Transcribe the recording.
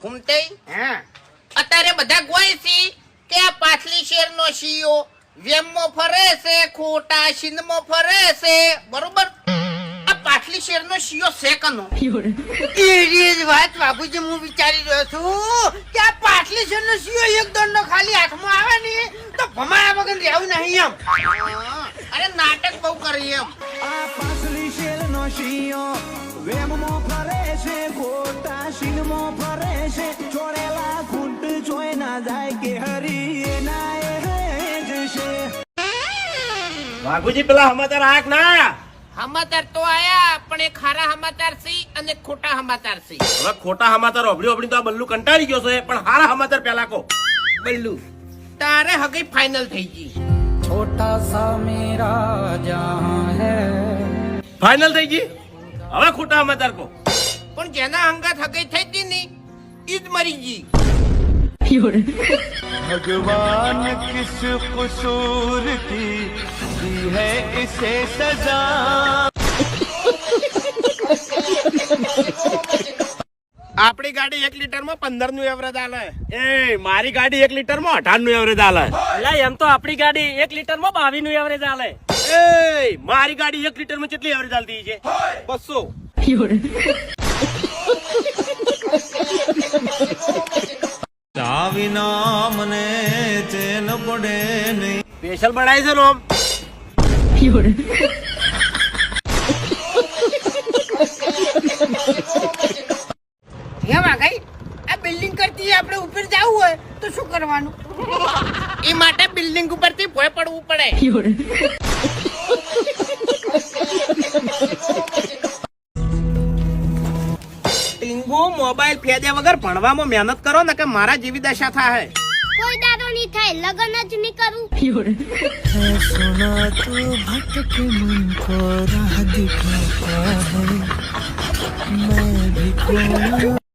ઘૂમતે? હા. અત્યારે બધા ગોય છે કે આ પાછલી શેર નો સીઓ વેમો ફરે છે ખોટા શિંદમો ફરે છે. બરોબર? આ પાછલી શેર નો સીઓ છે કનો એરી જ વાત બાપુજી હું વિચારી રહ્યો છું કે આ પાટલી શેરનો સીઓ એક દંડો ખાલી હાથમાં આવે ને તો ભમાયા વગર રહેવું નહીં એમ. અરે નાટક બહુ કરી એમ. આ પાછલી શેર નો શિયો વેમમાં ફરે છે ખોટા શીંગમાં ફરે છે. ચોરેલા ખૂંટ જોઈ ના જાય કે હરી એના એ જશે બાપુજી પેલા હમતર આંખ ના. હમાતાર તો આયા પણ એ ખારા હમાતાર સી અને ખોટા હમાતાર સી. હવે ખોટા હમાતાર ઓબડી ઓબડી તો આ બલ્લુ કંટાળી ગયો છે પણ હારા હમાતાર પહેલા કો. બલ્લુ તારે હગઈ ફાઇનલ થઈ ગઈ. છોટા સા મેરા જહાં હે. ફાઇનલ થઈ ગઈ? હવે ખોટા સમાચાર કહો પણ જેના અંગત હકઈ થઈ હતી ને ઈ જ મરી ગઈ. ભગવાન કિસ કસૂર કી દી હે ઇસે સજા? આપણી ગાડી એક લીટરમાં પંદરનું એવરેજ આલે. એ મારી ગાડી એક લીટરમાં અઢારનું એવરેજ આલે એમ તો આપણી ગાડી એક લીટરમાં બાવીસનું એવરેજ આલે. એ મારી ગાડી એક લીટરમાં કેટલી એવરેજ આલતી છે? બસો. વિના મને ચેન પડે નહીં. સ્પેશિયલ બનાવી છે રોમ હે વાઘાઈ આ બિલ્ડિંગ કરતી આપણે ઉપર જવું હોય. તો શું કરવાનું? એ માટે બિલ્ડિંગ ઉપરથી ભોય પડવું પડે. ટીંગો મોબાઈલ ફેદે વગર ભણવામાં મહેનત કરો ને કે મારા જેવી દશા થાય કોઈ દાડો નહીં થાય લગન જ નહીં કરું. સોના તો ભટક મન કો રાહ દિખાતા હૈ મેં ભી